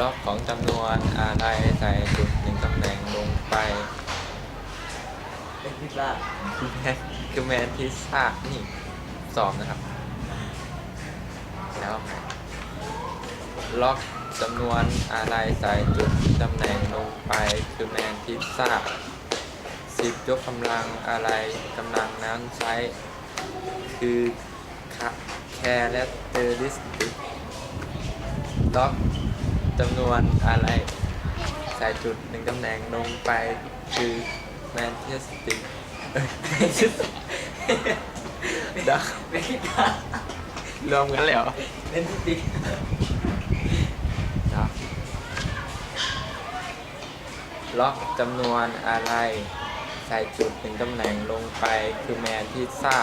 ล็อกของจำนวนอะไรใส่จุดหนึ่งตำแหน่งลงไปเป็นพิซซ่าแมนคือแมนพิซซ่านี่สองนะครับ แล้วล็อกจำนวนอะไรใส่จุดตำแหน่งลงไปคือแมนพิซซ่าสิบยกกำลังอะไรกำลังนั้นใช้ คือแคร์และเตอร์ลิสติกล็อก จำนวนอะไร ใส่จุดหนึ่งตำแหน่งลงไปคือแมนเทสติกดักเป็นพิซซ่ารวมกันแล้วเป็นสติกดักล็อกจำนวนอะไร ใส่จุดหนึ่งตำแหน่งลงไปคือแมนพิซซ่า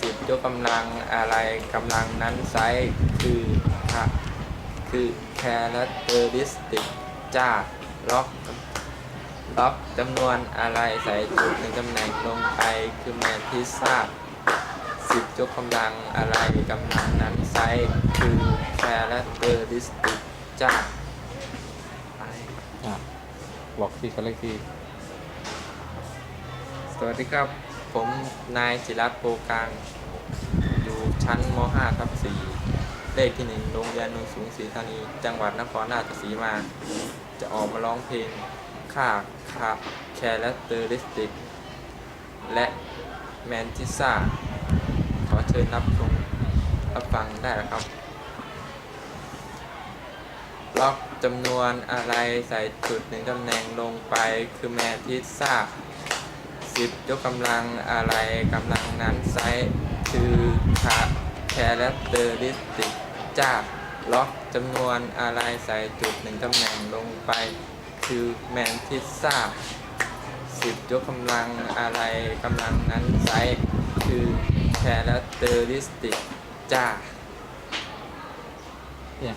สิบยกกำลังอะไรกำลังนั้นไซส์คือค่ะ คือแคร์เตอริสติกจ้าล็อกล็อกจำนวนอะไรใส่จุดหนึ่งตำแหน่งลงไปคือแมนพิซซ่าสิบยกกำลังอะไรกำลังนั้นไซส์คือแคร์เตอริสติกจ้าไปอะบอกที่เขาเรียกที่สวัสดีครับ ผมนายจิรัตน์โปกลาง อยู่ชั้นม .5 ทับ4 เลขที่1โรงเรียนนนสูงศรีธานี จังหวัดนครราชสีมา จะออกมาร้องเพลงค่าคาแคร์และเตอริสติก และแมนทิซ่า ขอเชิญรับชมรับฟังได้นะครับ ล็อกจำนวนอะไรใส่จุดหนึ่งตำแหน่งลงไปคือแมนทิซ่าสิบยกกำลังอะไรกำลังนั้นไซส์คือคาแคร์และเตอริสติก จ้าล็อกจำนวนอะไรใส่จุดหนึ่งตำแหน่งลงไป คือแมนทิซ่าสิบยกกำลังอะไรกำลังนั้นใส่คือแคร์และเตอริสติกจ้าเนี่ย